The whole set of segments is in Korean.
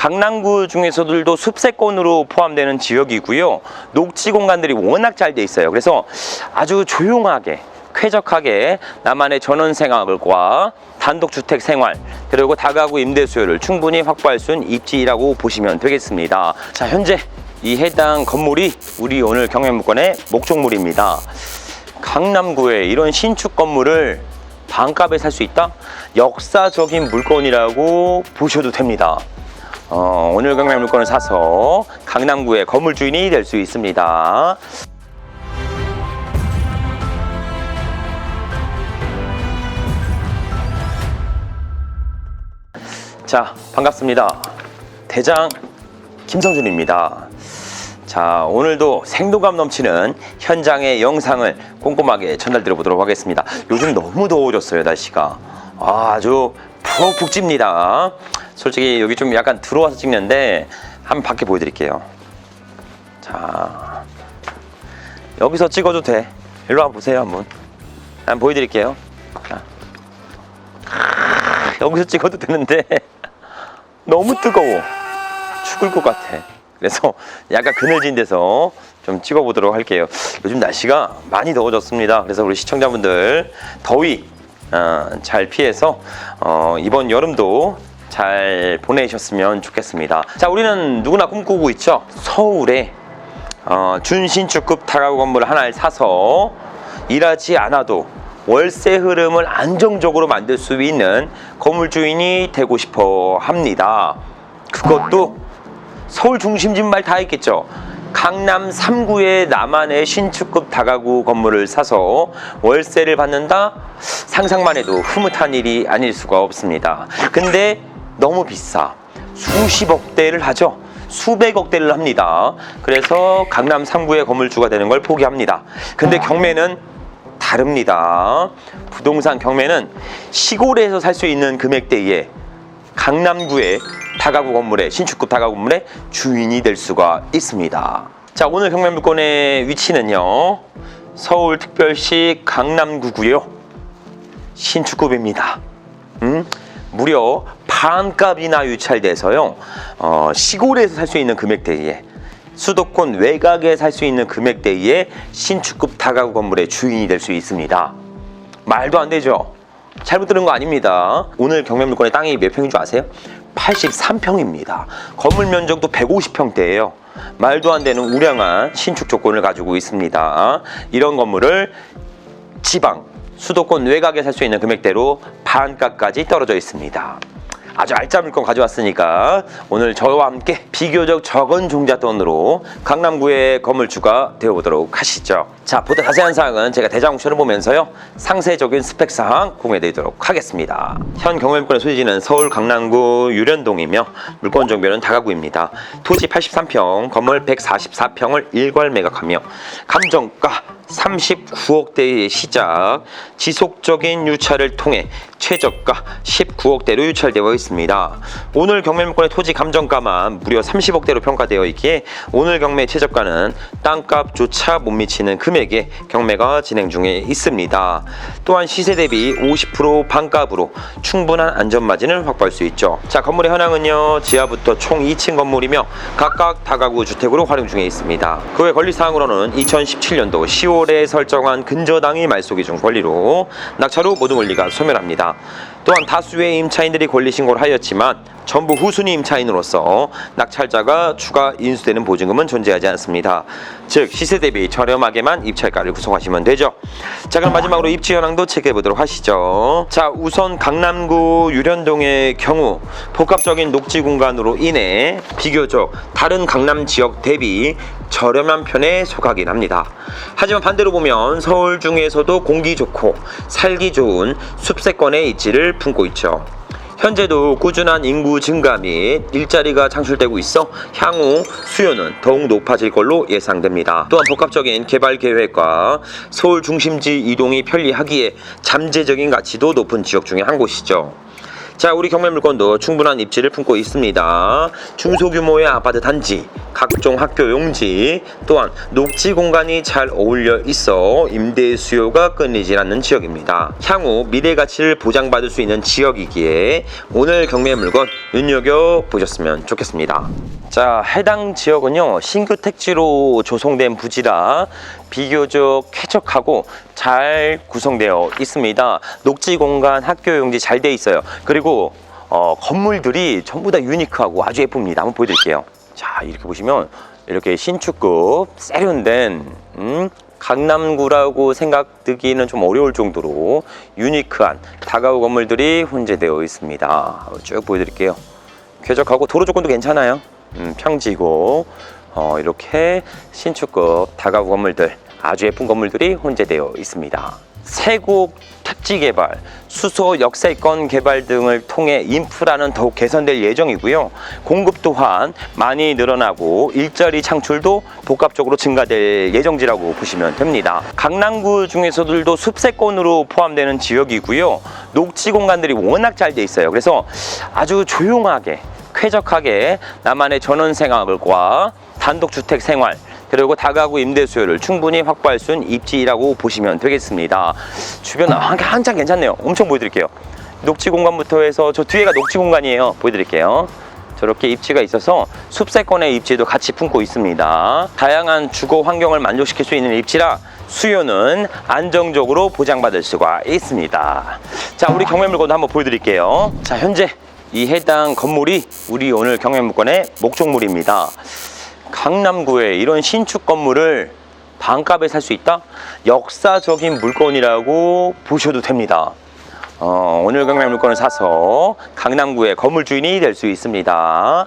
강남구 중에서도 숲세권으로 포함되는 지역이고요. 녹지 공간들이 워낙 잘 돼 있어요. 그래서 아주 조용하게 쾌적하게 나만의 전원 생활과 단독주택 생활 그리고 다가구 임대 수요를 충분히 확보할 수 있는 입지라고 보시면 되겠습니다. 자 현재 이 해당 건물이 우리 오늘 경매물건의 목적물입니다. 강남구에 이런 신축 건물을 반값에 살 수 있다? 역사적인 물건이라고 보셔도 됩니다. 어, 오늘 경매 물건을 사서 강남구의 건물 주인이 될 수 있습니다. 자, 반갑습니다. 대장 김성준입니다. 자, 오늘도 생동감 넘치는 현장의 영상을 꼼꼼하게 전달드려 보도록 하겠습니다. 요즘 너무 더워졌어요, 날씨가. 아, 아주 푹푹 찝니다. 솔직히 여기 좀 약간 들어와서 찍는데 한번 밖에 보여드릴게요. 자, 여기서 찍어도 돼. 일로 한번 보세요, 한번. 한번 보여드릴게요. 자. 여기서 찍어도 되는데 너무 뜨거워. 죽을 것 같아. 그래서 약간 그늘진 데서 좀 찍어보도록 할게요. 요즘 날씨가 많이 더워졌습니다. 그래서 우리 시청자분들 더위 어, 잘 피해서 어, 이번 여름도 잘 보내셨으면 좋겠습니다. 자, 우리는 누구나 꿈꾸고 있죠. 서울에 어, 준신축급 다가구 건물 하나를 사서 일하지 않아도 월세 흐름을 안정적으로 만들 수 있는 건물 주인이 되고 싶어 합니다. 그것도 서울 중심지 말다 있겠죠. 강남 3구의 나만의 신축급 다가구 건물을 사서 월세를 받는다? 상상만 해도 흐뭇한 일이 아닐 수가 없습니다. 근데 너무 비싸. 수십억 대를 하죠. 수백억 대를 합니다. 그래서 강남 3구의 건물주가 되는 걸 포기합니다. 근데 경매는 다릅니다. 부동산 경매는 시골에서 살 수 있는 금액대에 강남구의 다가구 건물의 신축급 다가구 건물의 주인이 될 수가 있습니다. 자 오늘 경매 물건의 위치는요 서울 특별시 강남구고요 신축급입니다. 음? 무려 반값이나 유찰돼서요 어, 시골에서 살 수 있는 금액대에 수도권 외곽에 살 수 있는 금액대에 신축급 다가구 건물의 주인이 될 수 있습니다. 말도 안 되죠. 잘못 들은 거 아닙니다. 오늘 경매 물건의 땅이 몇 평인 줄 아세요? 83평입니다. 건물 면적도 150평대예요. 말도 안 되는 우량한 신축 조건을 가지고 있습니다. 이런 건물을 지방, 수도권 외곽에 살 수 있는 금액대로 반값까지 떨어져 있습니다. 아주 알짜 물건 가져왔으니까 오늘 저와 함께 비교적 적은 종잣돈으로 강남구의 건물주가 되어보도록 하시죠. 자, 보다 자세한 사항은 제가 대장 옵션을 보면서요. 상세적인 스펙 사항 공유해드리도록 하겠습니다. 현 경매물건의 소지지는 서울 강남구 유련동이며 물건 정보는 다가구입니다. 토지 83평, 건물 144평을 일괄 매각하며 감정가 39억대의 시작, 지속적인 유찰을 통해 최저가 19억대로 유찰되어 있습니다. 오늘 경매물건의 토지 감정가만 무려 30억대로 평가되어 있기에 오늘 경매 최저가는 땅값조차 못 미치는 금액의 경매가 진행 중에 있습니다. 또한 시세 대비 50% 반값으로 충분한 안전마진을 확보할 수 있죠. 자, 건물의 현황은요, 지하부터 총 2층 건물이며 각각 다가구 주택으로 활용 중에 있습니다. 그 외 권리사항으로는 2017년도 10월 에 설정한 근저당이 말소기 중 권리로 낙찰 후 모든 권리가 소멸합니다. 또한 다수의 임차인들이 권리 신고를 하였지만 전부 후순위 임차인으로서 낙찰자가 추가 인수되는 보증금은 존재하지 않습니다. 즉 시세 대비 저렴하게만 입찰가를 구성하시면 되죠. 자 그럼 마지막으로 입지 현황도 체크해 보도록 하시죠. 자 우선 강남구 유련동의 경우 복합적인 녹지 공간으로 인해 비교적 다른 강남 지역 대비 저렴한 편에 속하긴 합니다. 하지만 반대로 보면 서울 중에서도 공기 좋고 살기 좋은 숲세권의 입지를 품고 있죠. 현재도 꾸준한 인구 증가 및 일자리가 창출되고 있어 향후 수요는 더욱 높아질 걸로 예상됩니다. 또한 복합적인 개발 계획과 서울 중심지 이동이 편리하기에 잠재적인 가치도 높은 지역 중에 한 곳이죠. 자, 우리 경매 물건도 충분한 입지를 품고 있습니다. 중소규모의 아파트 단지, 각종 학교 용지 또한 녹지 공간이 잘 어울려 있어 임대 수요가 끊이질 않는 지역입니다. 향후 미래 가치를 보장받을 수 있는 지역이기에 오늘 경매 물건 눈여겨 보셨으면 좋겠습니다. 자, 해당 지역은요 신규 택지로 조성된 부지라 비교적 쾌적하고 잘 구성되어 있습니다. 녹지 공간, 학교 용지 잘 돼 있어요. 그리고 어, 건물들이 전부 다 유니크하고 아주 예쁩니다. 한번 보여드릴게요. 자, 이렇게 보시면 이렇게 신축급 세련된 음, 강남구라고 생각되기는 좀 어려울 정도로 유니크한 다가구 건물들이 혼재되어 있습니다. 쭉 보여드릴게요. 쾌적하고 도로 조건도 괜찮아요. 음, 평지고 어, 이렇게 신축급 다가구 건물들 아주 예쁜 건물들이 혼재되어 있습니다. 세곡 택지 개발, 수소 역세권 개발 등을 통해 인프라는 더욱 개선될 예정이고요. 공급 또한 많이 늘어나고 일자리 창출도 복합적으로 증가될 예정지라고 보시면 됩니다. 강남구 중에서들도 숲세권으로 포함되는 지역이고요. 녹지 공간들이 워낙 잘 돼 있어요. 그래서 아주 조용하게 쾌적하게 나만의 전원 생활과 단독주택 생활 그리고 다가구 임대 수요를 충분히 확보할 수 있는 입지라고 보시면 되겠습니다. 주변 한, 한참 괜찮네요. 엄청 보여드릴게요. 녹지 공간부터 해서 저 뒤에가 녹지 공간이에요. 보여드릴게요. 저렇게 입지가 있어서 숲세권의 입지도 같이 품고 있습니다. 다양한 주거 환경을 만족시킬 수 있는 입지라 수요는 안정적으로 보장받을 수가 있습니다. 자, 우리 경매 물건도 한번 보여드릴게요. 자, 현재 이 해당 건물이 우리 오늘 경매 물건의 목적물입니다. 강남구에 이런 신축 건물을 반값에 살 수 있다? 역사적인 물건이라고 보셔도 됩니다. 어, 오늘 경매 물건을 사서 강남구의 건물 주인이 될 수 있습니다.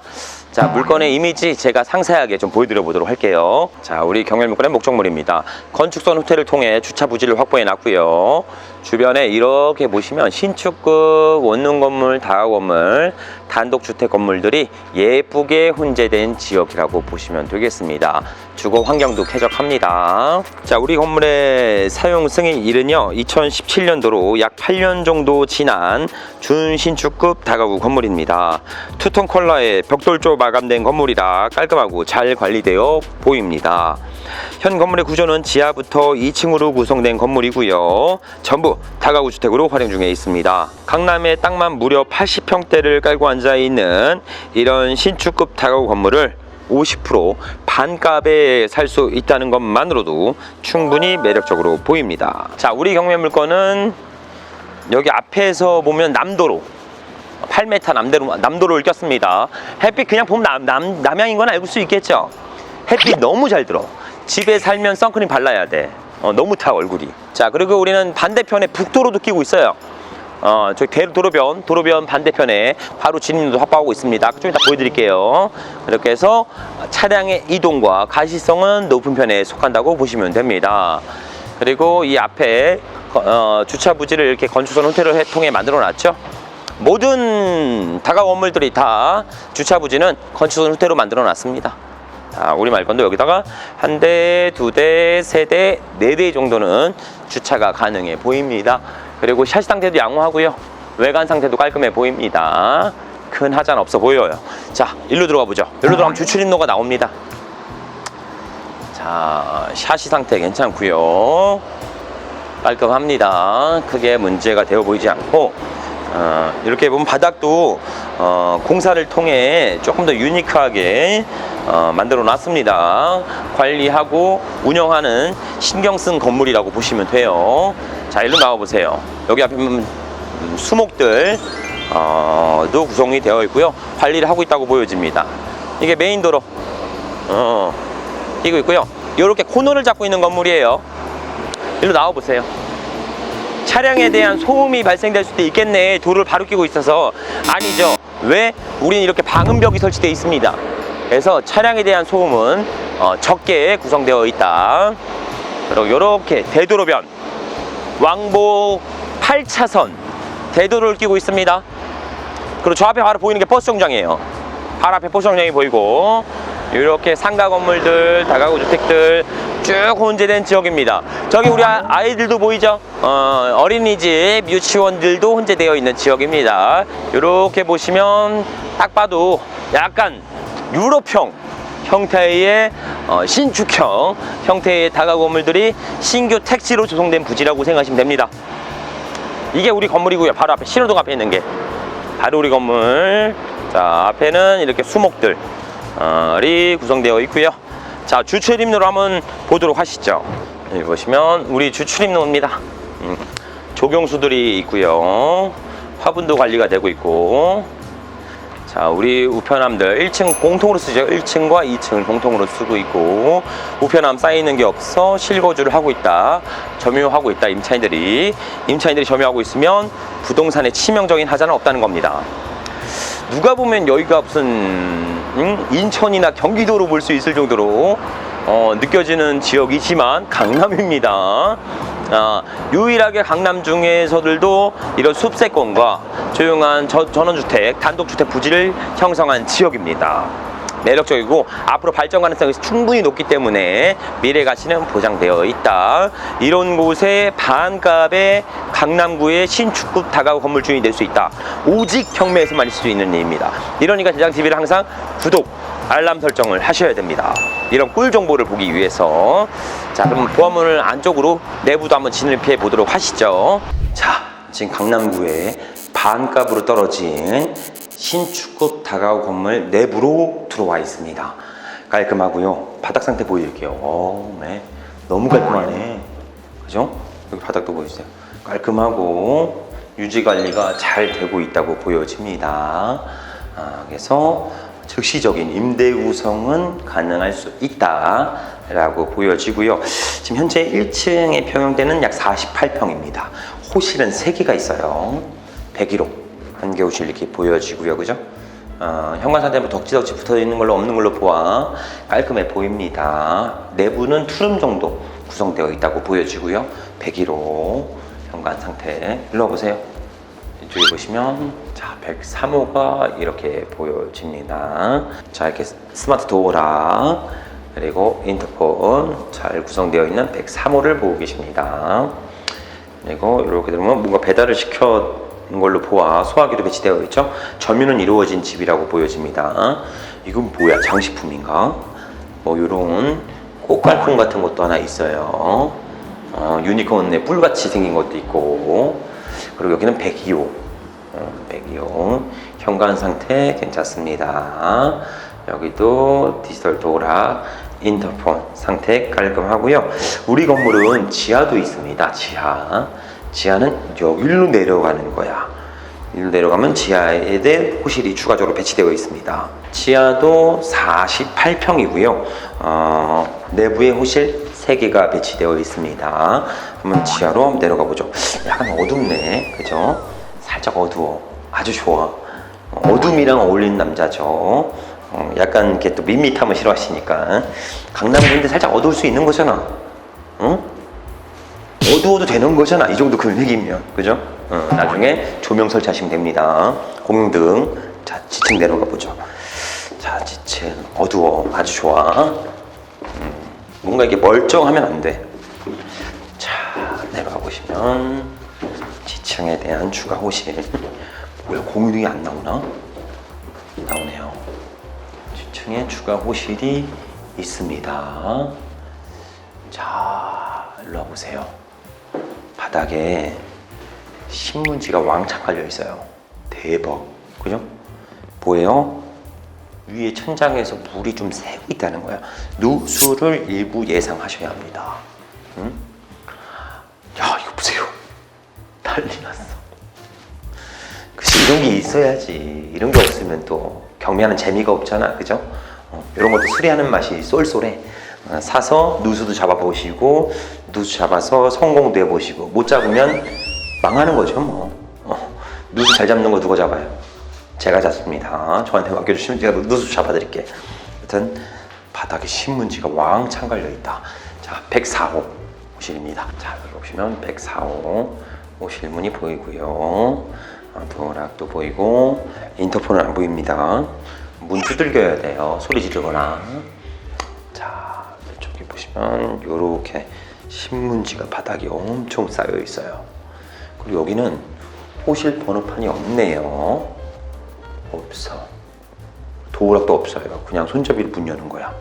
자, 물건의 이미지 제가 상세하게 좀 보여드려 보도록 할게요. 자, 우리 경매 물건의 목적물입니다. 건축선 호텔을 통해 주차 부지를 확보해 놨고요. 주변에 이렇게 보시면 신축급 원룸 건물, 다가 건물, 단독주택 건물들이 예쁘게 혼재된 지역이라고 보시면 되겠습니다. 주거 환경도 쾌적합니다. 자, 우리 건물의 사용 승인일은요, 2017년도로 약 8년 정도 지난 준신축급 다가구 건물입니다. 투톤 컬러의 벽돌조 마감된 건물이라 깔끔하고 잘 관리되어 보입니다. 현 건물의 구조는 지하부터 2층으로 구성된 건물이고요. 전부 다가구 주택으로 활용 중에 있습니다. 강남에 땅만 무려 80평대를 깔고 앉아 있는 이런 신축급 다가구 건물을 50% 반값에 살 수 있다는 것만으로도 충분히 매력적으로 보입니다. 자, 우리 경매 물건은 여기 앞에서 보면 남도로 8m 남대로 남도로를 꼈습니다. 햇빛 그냥 보면 남, 남 남양인 건알수 있겠죠. 햇빛 너무 잘 들어. 집에 살면 선크림 발라야 돼. 어, 너무 타 얼굴이. 자 그리고 우리는 반대편에 북도로도 끼고 있어요. 어, 저기 대 도로변, 도로변 반대편에 바로 진입도 확보하고 있습니다. 좀 이따 보여드릴게요. 이렇게 해서 차량의 이동과 가시성은 높은 편에 속한다고 보시면 됩니다. 그리고 이 앞에 어, 주차 부지를 이렇게 건축선 호텔을 해- 통해 만들어 놨죠. 모든 다가 건물들이 다 주차 부지는 건축선 호텔로 만들어 놨습니다. 자, 우리 말 건도 여기다가 한 대, 두 대, 세 대, 네 대 정도는 주차가 가능해 보입니다. 그리고 샷 상태도 양호하고요. 외관 상태도 깔끔해 보입니다. 큰 하자는 없어 보여요. 자, 일로 들어가 보죠. 일로 들어가면 주출입로가 나옵니다. 자, 샷이 상태 괜찮고요. 깔끔합니다. 크게 문제가 되어 보이지 않고 어, 이렇게 보면 바닥도 어, 공사를 통해 조금 더 유니크하게 어, 만들어 놨습니다. 관리하고 운영하는 신경 쓴 건물이라고 보시면 돼요. 자, 일로 나와 보세요. 여기 앞에 보면 음, 수목들 어, 도 구성이 되어 있고요. 관리를 하고 있다고 보여집니다. 이게 메인 도로 어, 이거 있고요. 이렇게 코너를 잡고 있는 건물이에요. 일로 나와 보세요. 차량에 대한 소음이 발생될 수도 있겠네. 돌을 바로 끼고 있어서 아니죠. 왜? 우리는 이렇게 방음벽이 설치되어 있습니다. 그래서 차량에 대한 소음은 어, 적게 구성되어 있다. 그리고 이렇게 대도로변 왕복 8차선 대도로를 끼고 있습니다. 그리고 저 앞에 바로 보이는 게 버스 정장이에요. 바로 앞에 버스 정장이 보이고 이렇게 상가 건물들, 다가구 주택들 쭉 혼재된 지역입니다. 저기 우리 아- 아이들도 보이죠? 어, 어린이집, 유치원들도 혼재되어 있는 지역입니다. 이렇게 보시면 딱 봐도 약간 유럽형 형태의 어, 신축형 형태의 다가 건물들이 신규 택지로 조성된 부지라고 생각하시면 됩니다. 이게 우리 건물이고요. 바로 앞에 신호등 앞에 있는 게 바로 우리 건물. 자 앞에는 이렇게 수목들 이 구성되어 있고요. 자 주출입로를 한번 보도록 하시죠. 여기 보시면 우리 주출입로입니다. 음, 조경수들이 있고요. 화분도 관리가 되고 있고. 자, 우리 우편함들 1층 공통으로 쓰죠. 1층과 2층을 공통으로 쓰고 있고 우편함 쌓이는 게 없어 실거주를 하고 있다. 점유하고 있다. 임차인들이 임차인들이 점유하고 있으면 부동산에 치명적인 하자는 없다는 겁니다. 누가 보면 여기가 무슨 음, 인천이나 경기도로 볼 수 있을 정도로 어, 느껴지는 지역이지만 강남입니다. 아, 유일하게 강남 중에서들도 이런 숲세권과 조용한 저- 전원주택, 단독주택 부지를 형성한 지역입니다. 매력적이고 앞으로 발전 가능성이 충분히 높기 때문에 미래 가치는 보장되어 있다. 이런 곳에 반값의 강남구의 신축급 다가구 건물주인이 될 수 있다. 오직 경매에서만 있을 수 있는 일입니다. 이러니까 대장TV를 항상 구독, 알람 설정을 하셔야 됩니다. 이런 꿀 정보를 보기 위해서. 자, 그럼 보안문을 안쪽으로 내부도 한번 진입해 보도록 하시죠. 자, 지금 강남구에 반값으로 떨어진 신축급 다가구 건물 내부로 들어와 있습니다. 깔끔하고요. 바닥 상태 보여드릴게요. 어, 네. 너무 깔끔하네. 그죠? 여기 바닥도 보여주세요. 깔끔하고 유지 관리가 잘 되고 있다고 보여집니다. 아, 그래서 즉시적인 임대 구성은 가능할 수 있다라고 보여지고요. 지금 현재 1층의 평형대는 약 48평입니다. 호실은 3개가 있어요. 101호 한개 호실 이렇게 보여지고요. 그죠? 어, 현관상대 뭐 덕지덕지 붙어 있는 걸로 없는 걸로 보아 깔끔해 보입니다. 내부는 투룸 정도 구성되어 있다고 보여지고요. 101호 현관 상태 일로 와보세요. 이쪽에 보시면 자 103호가 이렇게 보여집니다. 자 이렇게 스마트 도어락 그리고 인터폰 잘 구성되어 있는 103호를 보고 계십니다. 그리고 이렇게 되면 뭔가 배달을 시켜 는 걸로 보아 소화기도 배치되어 있죠. 점유는 이루어진 집이라고 보여집니다. 이건 뭐야? 장식품인가? 뭐 이런 꽃갈콘 같은 것도 하나 있어요. 어, 유니콘의 뿔같이 생긴 것도 있고 그리고 여기는 102호 어, 102호 현관 상태 괜찮습니다. 여기도 디지털 도락 인터폰 상태 깔끔하고요. 우리 건물은 지하도 있습니다. 지하. 지하는 여기로 내려가는 거야. 일로 내려가면 지하에 대해 호실이 추가적으로 배치되어 있습니다. 지하도 48평이고요. 어, 내부에 호실 3개가 배치되어 있습니다. 한번 지하로 내려가 보죠. 약간 어둡네. 그죠? 살짝 어두워. 아주 좋아. 어둠이랑 어울리는 남자죠. 어, 약간 이렇게 또 밋밋함을 싫어하시니까. 강남구인데 살짝 어두울 수 있는 거잖아. 응? 어두워도 되는 거잖아. 이 정도 금액이면. 그죠? 어, 나중에 조명 설치하시면 됩니다. 공용등. 자, 지층 내려가 보죠. 자, 지층. 어두워. 아주 좋아. 음, 뭔가 이게 멀쩡하면 안 돼. 자, 내려가 보시면 지층에 대한 추가 호실. 뭐야, 공유등이 안 나오나? 나오네요. 지층에 추가 호실이 있습니다. 자, 일로 와보세요. 바닥에 신문지가 왕창 깔려 있어요. 대박. 그죠? 뭐예요? 위에 천장에서 물이 좀 새고 있다는 거야. 누수를 일부 예상하셔야 합니다. 응? 야, 이거 보세요. 난리 났어. 그치, 이런 게 있어야지. 이런 게 없으면 또 경매하는 재미가 없잖아. 그죠? 어, 이런 것도 수리하는 맛이 쏠쏠해. 어, 사서 누수도 잡아보시고, 누수 잡아서 성공도 해보시고, 못 잡으면 망하는 거죠, 뭐. 어, 누수 잘 잡는 거 누가 잡아요? 제가 잡습니다. 저한테 맡겨주시면 제가 누수 잡아드릴게요. 하여튼, 바닥에 신문지가 왕창 걸려있다. 자, 104호 호실입니다. 자, 여기 보시면 104호 호실문이 보이고요. 어, 도어락도 보이고 인터폰은 안 보입니다. 문 두들겨야 돼요. 소리 지르거나. 자, 이쪽에 보시면 이렇게 신문지가 바닥에 엄청 쌓여 있어요. 그리고 여기는 호실 번호판이 없네요. 없어. 도어락도 없어요. 그냥 손잡이를 문 여는 거야.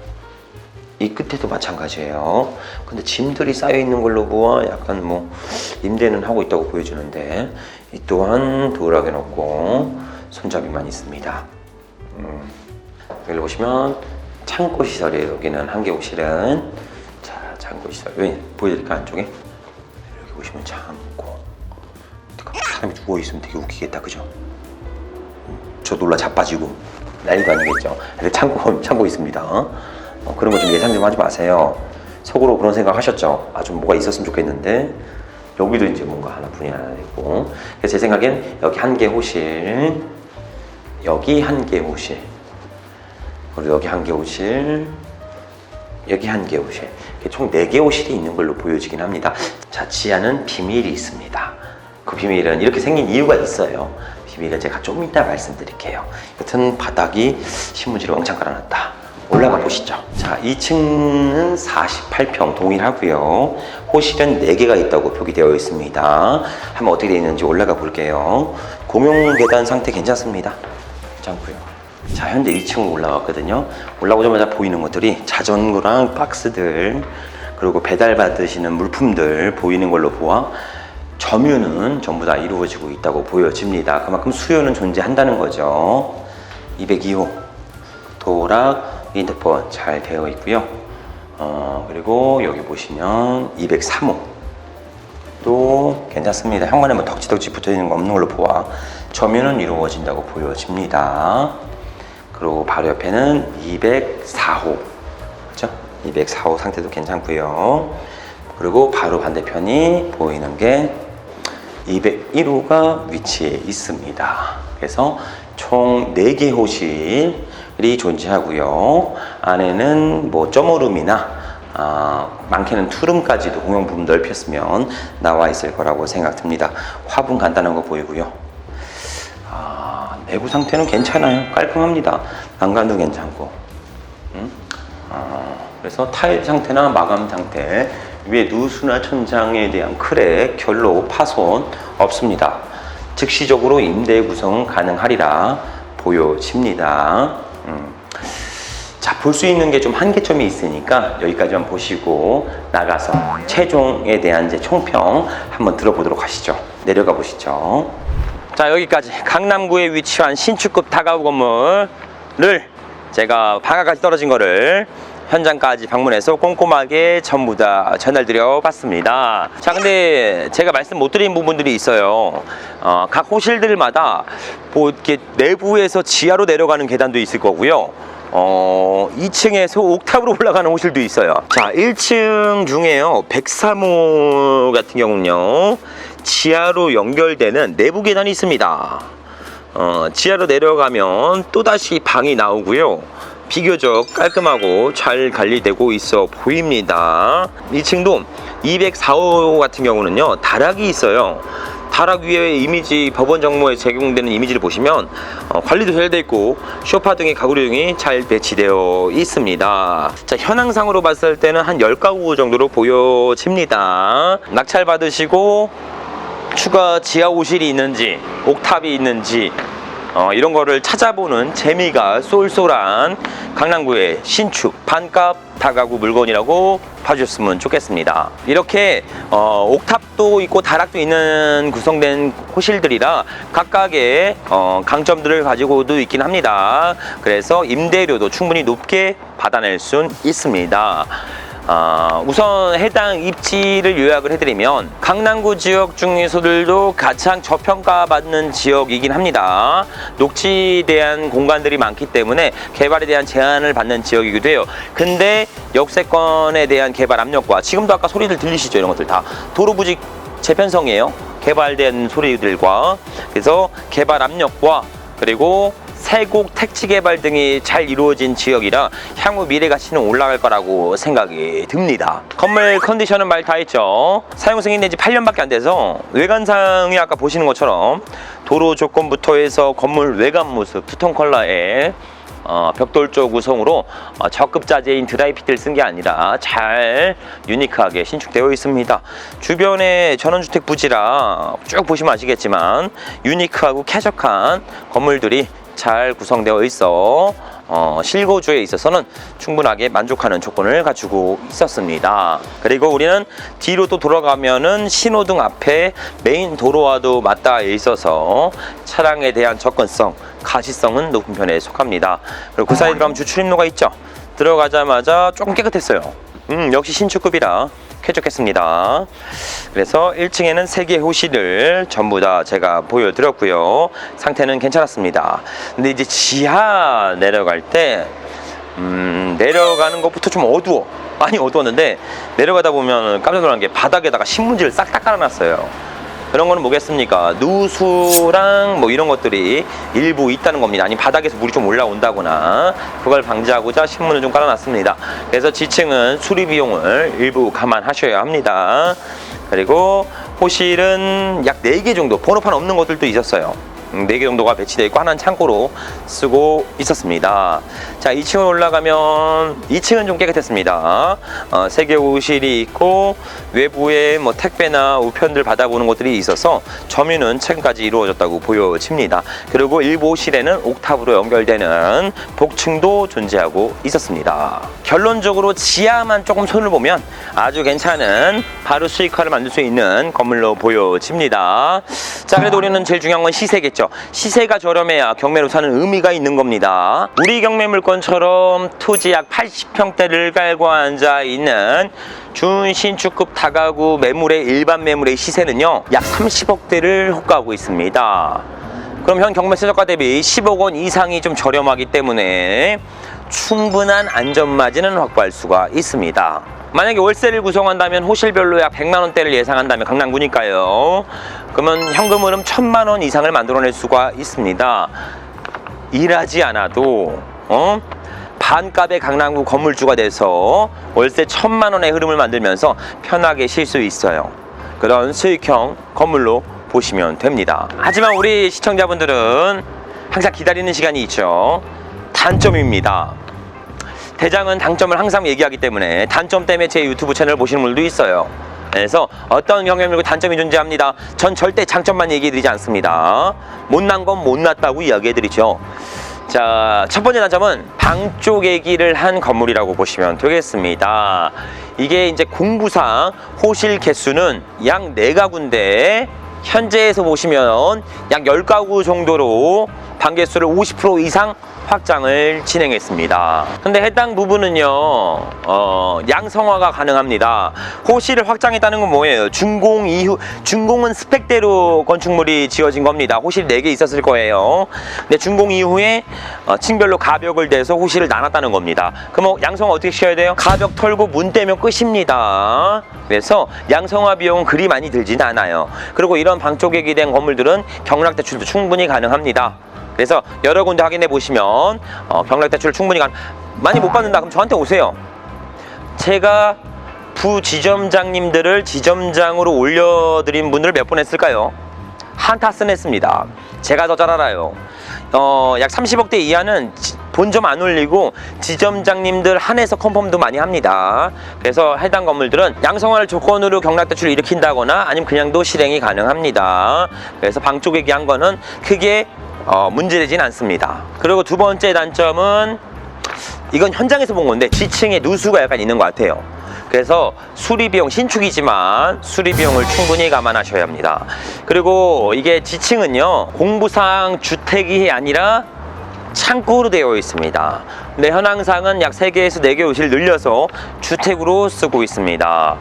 이 끝에도 마찬가지예요. 근데 짐들이 쌓여 있는 걸로 보아 약간 뭐 임대는 하고 있다고 보여주는데 이 또한 도어락에 놓고 손잡이만 있습니다. 음. 여기 보시면 창고 시설이에요. 여기는 한계옥실은 자 창고 시설 여기 보여드릴까 안쪽에 여기 보시면 창고 사람이 누워 있으면 되게 웃기겠다 그죠? 저 놀라 자빠지고 난리도 아니겠죠. 근데 창고 창고 있습니다. 어, 그런 거 좀 예상 좀 하지 마세요. 속으로 그런 생각 하셨죠? 아 좀 뭐가 있었으면 좋겠는데 여기도 이제 뭔가 하나뿐이 하나 있고 그래서 제 생각엔 여기 한 개 호실 여기 한 개 호실 그리고 여기 한개 호실 여기 한개 호실 총네개 호실이 있는 걸로 보여지긴 합니다. 자 지하는 비밀이 있습니다. 그 비밀은 이렇게 생긴 이유가 있어요. 비밀은 제가 좀 이따 말씀드릴게요. 여튼 바닥이 신문지를 왕창 깔아놨다. 올라가 보시죠. 자, 2층은 48평 동일하고요. 호실은 4개가 있다고 표기 되어 있습니다. 한번 어떻게 되어 있는지 올라가 볼게요. 공용 계단 상태 괜찮습니다. 괜찮고요. 자, 현재 2층으로 올라왔거든요. 올라오자마자 보이는 것들이 자전거랑 박스들 그리고 배달 받으시는 물품들 보이는 걸로 보아 점유는 전부 다 이루어지고 있다고 보여집니다. 그만큼 수요는 존재한다는 거죠. 202호 도락 인터폰 잘 되어 있고요. 어, 그리고 여기 보시면 203호 또 괜찮습니다. 현관에 뭐 덕지덕지 붙어 있는 거 없는 걸로 보아 점유는 이루어진다고 보여집니다. 그리고 바로 옆에는 204호 그렇죠? 204호 상태도 괜찮고요. 그리고 바로 반대편이 보이는 게 201호가 위치해 있습니다. 그래서 총 4개 호실이 존재하고요. 안에는 뭐 점오룸이나 아, 많게는 투룸까지도 공용 부분 넓혔으면 나와 있을 거라고 생각됩니다. 화분 간단한 거 보이고요. 아, 내부 상태는 괜찮아요. 깔끔합니다. 난간도 괜찮고. 음? 아, 그래서 타일 상태나 마감 상태, 위에 누수나 천장에 대한 크랙, 결로, 파손 없습니다. 즉시적으로 임대 구성 가능하리라 보여집니다. 음. 자, 볼 수 있는 게 좀 한계점이 있으니까 여기까지만 보시고 나가서 최종에 대한 이제 총평 한번 들어보도록 하시죠. 내려가 보시죠. 자, 여기까지 강남구에 위치한 신축급 다가구 건물을 제가 방아까지 떨어진 거를 현장까지 방문해서 꼼꼼하게 전부 다 전달드려 봤습니다. 자, 근데 제가 말씀 못 드린 부분들이 있어요. 어, 각 호실들마다 뭐 이렇게 내부에서 지하로 내려가는 계단도 있을 거고요. 어, 2층에서 옥탑으로 올라가는 호실도 있어요. 자, 1층 중에요. 103호 같은 경우는요. 지하로 연결되는 내부 계단이 있습니다. 어, 지하로 내려가면 또다시 방이 나오고요. 비교적 깔끔하고 잘 관리되고 있어 보입니다. 2층도 204호 같은 경우는요. 다락이 있어요. 다락 위에 이미지 법원 정모에 제공되는 이미지를 보시면 어, 관리도 잘돼 있고 쇼파 등의 가구류 등이 잘 배치되어 있습니다. 자 현황상으로 봤을 때는 한 10가구 정도로 보여집니다. 낙찰 받으시고 추가 지하 오실이 있는지 옥탑이 있는지 어, 이런 거를 찾아보는 재미가 쏠쏠한 강남구의 신축 반값 다가구 물건이라고 봐주셨으면 좋겠습니다. 이렇게 어, 옥탑도 있고 다락도 있는 구성된 호실들이라 각각의 어, 강점들을 가지고도 있긴 합니다. 그래서 임대료도 충분히 높게 받아낼 수 있습니다. 아, 우선 해당 입지를 요약을 해드리면 강남구 지역 중에서들도 가장 저평가받는 지역이긴 합니다. 녹지대한 공간들이 많기 때문에 개발에 대한 제한을 받는 지역이기도 해요. 근데 역세권에 대한 개발 압력과 지금도 아까 소리들 들리시죠? 이런 것들 다 도로 부직 재편성이에요. 개발된 소리들과 그래서 개발 압력과 그리고 세곡 택지 개발 등이 잘 이루어진 지역이라 향후 미래 가치는 올라갈 거라고 생각이 듭니다. 건물 컨디션은 말 다 했죠. 사용 승인 된 지 8년밖에 안 돼서 외관상이 아까 보시는 것처럼 도로 조건부터 해서 건물 외관 모습 투톤 컬러의 어, 벽돌 쪽 구성으로 어, 적급 자재인 드라이피트를 쓴 게 아니라 잘 유니크하게 신축되어 있습니다. 주변에 전원주택 부지라 쭉 보시면 아시겠지만 유니크하고 쾌적한 건물들이 잘 구성되어 있어 어, 실거주에 있어서는 충분하게 만족하는 조건을 갖추고 있었습니다. 그리고 우리는 뒤로 또 돌아가면은 신호등 앞에 메인 도로와도 맞닿아 있어서 차량에 대한 접근성, 가시성은 높은 편에 속합니다. 그리고 그 사이 들어가면 주출입로가 있죠. 들어가자마자 조금 깨끗했어요. 음, 역시 신축급이라 쾌적했습니다. 그래서 1층에는 세 개의 호실을 전부 다 제가 보여드렸고요. 상태는 괜찮았습니다. 근데 이제 지하 내려갈 때 음, 내려가는 것부터 좀 어두워. 많이 어두웠는데 내려가다 보면 깜짝 놀란 게 바닥에다가 신문지를 싹 다 깔아놨어요. 그런 거는 뭐겠습니까? 누수랑 뭐 이런 것들이 일부 있다는 겁니다. 아니 바닥에서 물이 좀 올라온다거나 그걸 방지하고자 신문을 좀 깔아놨습니다. 그래서 지층은 수리 비용을 일부 감안하셔야 합니다. 그리고 호실은 약 4개 정도 번호판 없는 것들도 있었어요. 음, 4개 정도가 배치되어 있고 하나는 창고로 쓰고 있었습니다. 자, 2층으로 올라가면 2층은 좀 깨끗했습니다. 어, 세개 호실이 있고 외부에 뭐 택배나 우편들 받아보는 곳들이 있어서 점유는 최근까지 이루어졌다고 보여집니다. 그리고 일부 호실에는 옥탑으로 연결되는 복층도 존재하고 있었습니다. 결론적으로 지하만 조금 손을 보면 아주 괜찮은 바로 수익화를 만들 수 있는 건물로 보여집니다. 자, 그래도 우리는 제일 중요한 건 시세겠죠. 시세가 저렴해야 경매로 사는 의미가 있는 겁니다. 우리 경매 물건처럼 토지 약 80평대를 깔고 앉아 있는 준신축급 다가구 매물의 일반 매물의 시세는요, 약 30억대를 호가하고 있습니다. 그럼 현 경매 최저가 대비 10억 원 이상이 좀 저렴하기 때문에 충분한 안전마진은 확보할 수가 있습니다. 만약에 월세를 구성한다면 호실별로 약 100만 원대를 예상한다면 강남구니까요. 그러면 현금 흐름 1000만 원 이상을 만들어낼 수가 있습니다. 일하지 않아도 어? 반값의 강남구 건물주가 돼서 월세 1000만 원의 흐름을 만들면서 편하게 쉴 수 있어요. 그런 수익형 건물로 보시면 됩니다. 하지만 우리 시청자분들은 항상 기다리는 시간이 있죠. 단점입니다. 대장은 장점을 항상 얘기하기 때문에 단점 때문에 제 유튜브 채널 보시는 분들도 있어요. 그래서 어떤 경험이고 단점이 존재합니다. 전 절대 장점만 얘기해드리지 않습니다. 못난 건 못났다고 이야기해드리죠. 자, 첫 번째 단점은 방쪽 얘기를 한 건물이라고 보시면 되겠습니다. 이게 이제 공부상 호실 개수는 약 4가구인데 현재에서 보시면 약 10가구 정도로 방 개수를 50% 이상 확장을 진행했습니다. 근데 해당 부분은요, 어, 양성화가 가능합니다. 호실을 확장했다는 건 뭐예요? 준공 이후, 준공은 스펙대로 건축물이 지어진 겁니다. 호실 4개 있었을 거예요. 근데 준공 이후에 어, 층별로 가벽을 대서 호실을 나눴다는 겁니다. 그럼 양성화 어떻게 시켜야 돼요? 가벽 털고 문 떼면 끝입니다. 그래서 양성화 비용은 그리 많이 들지는 않아요. 그리고 이런 방 쪽에 기된 건물들은 경락 대출도 충분히 가능합니다. 그래서 여러 군데 확인해 보시면 어, 경락 대출 충분히 가 많이 못 받는다 그럼 저한테 오세요. 제가 부지점장님들을 지점장으로 올려드린 분들을 몇 번 했을까요? 한타슨 했습니다. 제가 더 잘 알아요. 어, 약 30억대 이하는 지- 본점 안 올리고 지점장님들 한해서 컨펌도 많이 합니다. 그래서 해당 건물들은 양성화를 조건으로 경락대출을 일으킨다거나 아니면 그냥도 실행이 가능합니다. 그래서 방 쪽 얘기한 거는 크게 어, 문제되진 않습니다. 그리고 두 번째 단점은 이건 현장에서 본 건데 지층에 누수가 약간 있는 것 같아요. 그래서 수리 비용 신축이지만 수리 비용을 충분히 감안하셔야 합니다. 그리고 이게 지층은요 공부상 주택이 아니라 창고로 되어 있습니다. 근데 현황상은 약 3개에서 4개 호실 늘려서 주택으로 쓰고 있습니다.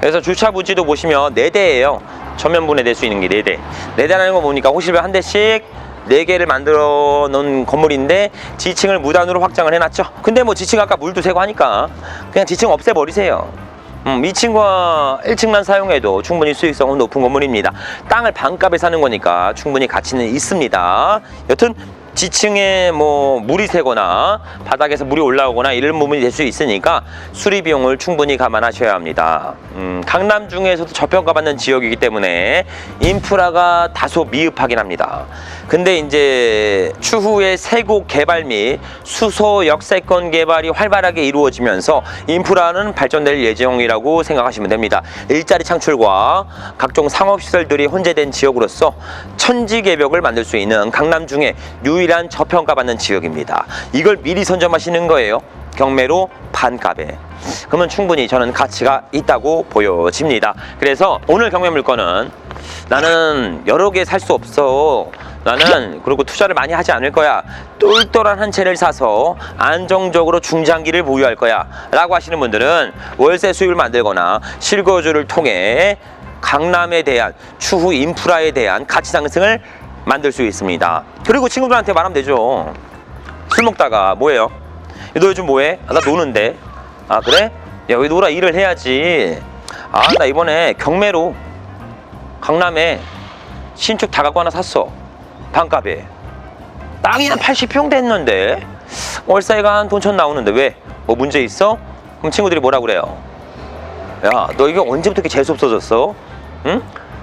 그래서 주차 부지도 보시면 4대예요. 전면 분해될 수 있는 게 4대. 4대라는 거 보니까 호실별 한 대씩 4개를 만들어 놓은 건물인데 지층을 무단으로 확장을 해놨죠. 근데 뭐 지층 아까 물도 새고 하니까 그냥 지층 없애버리세요. 음, 2층과 1층만 사용해도 충분히 수익성은 높은 건물입니다. 땅을 반값에 사는 거니까 충분히 가치는 있습니다. 여튼 지층에 뭐 물이 새거나 바닥에서 물이 올라오거나 이런 부분이 될 수 있으니까 수리 비용을 충분히 감안하셔야 합니다. 음, 강남 중에서도 저평가받는 지역이기 때문에 인프라가 다소 미흡하긴 합니다. 근데 이제 추후에 세곡 개발 및 수소 역세권 개발이 활발하게 이루어지면서 인프라는 발전될 예정이라고 생각하시면 됩니다. 일자리 창출과 각종 상업시설들이 혼재된 지역으로서 천지개벽을 만들 수 있는 강남 중에 유일한 저평가받는 지역입니다. 이걸 미리 선점하시는 거예요. 경매로 반값에. 그러면 충분히 저는 가치가 있다고 보여집니다. 그래서 오늘 경매 물건은 나는 여러 개 살 수 없어. 나는 그리고 투자를 많이 하지 않을 거야. 똘똘한 한 채를 사서 안정적으로 중장기를 보유할 거야. 라고 하시는 분들은 월세 수익을 만들거나 실거주를 통해 강남에 대한 추후 인프라에 대한 가치 상승을 만들 수 있습니다. 그리고 친구들한테 말하면 되죠. 술 먹다가 뭐예요? 너 요즘 뭐해? 아, 나 노는데. 아 그래? 야 왜 놀아 일을 해야지. 아 나 이번에 경매로 강남에 신축 다가구 하나 샀어. 반값에. 땅이 한 80평 됐는데 월세가 한 돈천 나오는데 왜? 뭐 문제 있어? 그럼 친구들이 뭐라 그래요? 야 너 이게 언제부터 이렇게 재수 없어졌어? 응?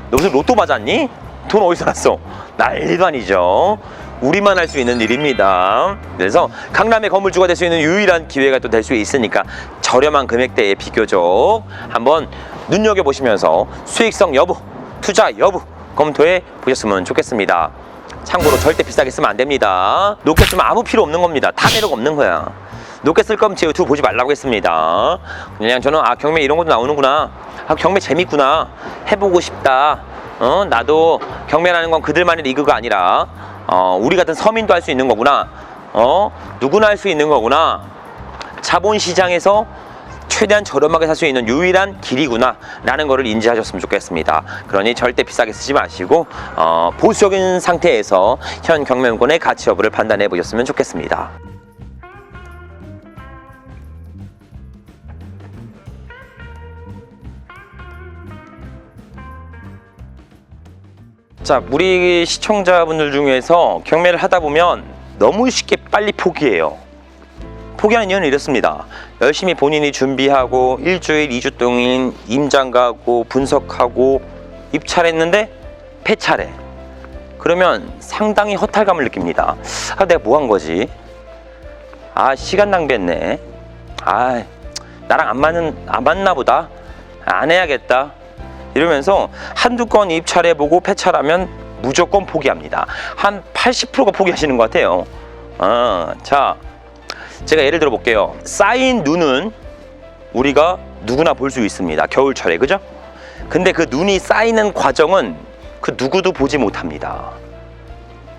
너 무슨 로또 맞았니? 돈 어디서 났어? 난리도 아니죠. 우리만 할 수 있는 일입니다. 그래서 강남의 건물주가 될 수 있는 유일한 기회가 또 될 수 있으니까 저렴한 금액대에 비교적 한번 눈여겨보시면서 수익성 여부, 투자 여부 검토해 보셨으면 좋겠습니다. 참고로 절대 비싸게 쓰면 안 됩니다. 높게 쓰면 아무 필요 없는 겁니다. 다 매력 없는 거야. 높게 쓸 거면 제 유튜브 보지 말라고 했습니다. 그냥 저는 아 경매 이런 것도 나오는구나. 아 경매 재밌구나. 해보고 싶다. 어 나도 경매라는 건 그들만의 리그가 아니라 어 우리 같은 서민도 할 수 있는 거구나. 어 누구나 할 수 있는 거구나. 자본시장에서 최대한 저렴하게 살 수 있는 유일한 길이구나 라는 거를 인지하셨으면 좋겠습니다 그러니 절대 비싸게 쓰지 마시고 어, 보수적인 상태에서 현 경매권의 가치 여부를 판단해 보셨으면 좋겠습니다 자, 우리 시청자분들 중에서 경매를 하다 보면 너무 쉽게 빨리 포기해요. 포기하는 이유는 이렇습니다. 열심히 본인이 준비하고 일주일, 이주 동안 임장 가고 분석하고 입찰했는데 폐차래. 그러면 상당히 허탈감을 느낍니다. 아, 내가 뭐 한 거지? 아, 시간 낭비했네. 아, 나랑 안 맞는 안 맞나 보다. 안 해야겠다. 이러면서 한두 건 입찰해보고 폐차라면 무조건 포기합니다. 한 80%가 포기하시는 것 같아요. 어, 자, 제가 예를 들어 볼게요. 쌓인 눈은 우리가 누구나 볼 수 있습니다. 겨울철에 그죠? 근데 그 눈이 쌓이는 과정은 그 누구도 보지 못합니다.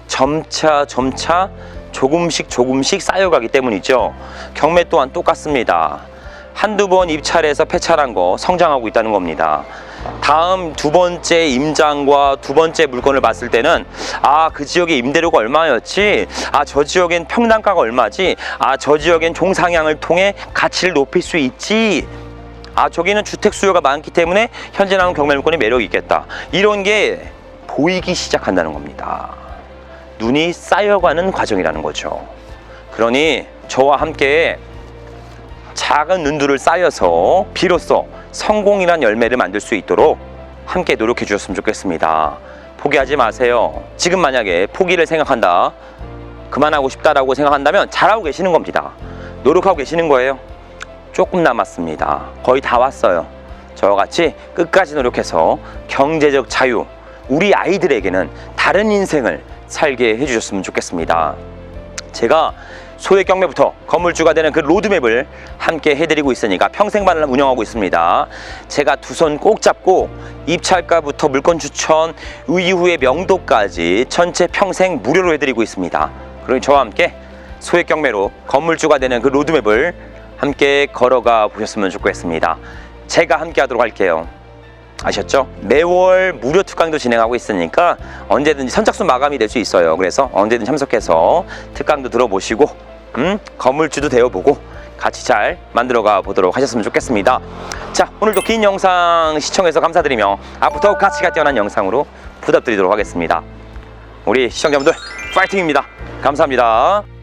점차 점차 조금씩 조금씩 쌓여가기 때문이죠. 경매 또한 똑같습니다. 한두 번 입찰해서 폐찰한 거 성장하고 있다는 겁니다. 다음 두 번째 임장과 두 번째 물건을 봤을 때는 아 그 지역의 임대료가 얼마였지? 아 저 지역엔 평당가가 얼마지? 아 저 지역엔 종상향을 통해 가치를 높일 수 있지? 아 저기는 주택 수요가 많기 때문에 현재 나온 경매 물건이 매력이 있겠다. 이런 게 보이기 시작한다는 겁니다. 눈이 쌓여가는 과정이라는 거죠. 그러니 저와 함께 작은 눈들을 쌓여서 비로소 성공이란 열매를 만들 수 있도록 함께 노력해 주셨으면 좋겠습니다. 포기하지 마세요. 지금 만약에 포기를 생각한다, 그만하고 싶다라고 생각한다면 잘하고 계시는 겁니다. 노력하고 계시는 거예요. 조금 남았습니다. 거의 다 왔어요. 저와 같이 끝까지 노력해서 경제적 자유, 우리 아이들에게는 다른 인생을 살게 해주셨으면 좋겠습니다. 제가 소액 경매부터 건물주가 되는 그 로드맵을 함께 해드리고 있으니까 평생반을 운영하고 있습니다. 제가 두 손 꼭 잡고 입찰가부터 물건 추천, 이후의 명도까지 전체 평생 무료로 해드리고 있습니다. 그러니 저와 함께 소액 경매로 건물주가 되는 그 로드맵을 함께 걸어가 보셨으면 좋겠습니다. 제가 함께 하도록 할게요. 아셨죠? 매월 무료 특강도 진행하고 있으니까 언제든지 선착순 마감이 될 수 있어요. 그래서 언제든 참석해서 특강도 들어보시고 음, 건물주도 되어보고 같이 잘 만들어가 보도록 하셨으면 좋겠습니다. 자, 오늘도 긴 영상 시청해서 감사드리며 앞으로 더욱 가치가 뛰어난 영상으로 부탁드리도록 하겠습니다. 우리 시청자분들 파이팅입니다. 감사합니다.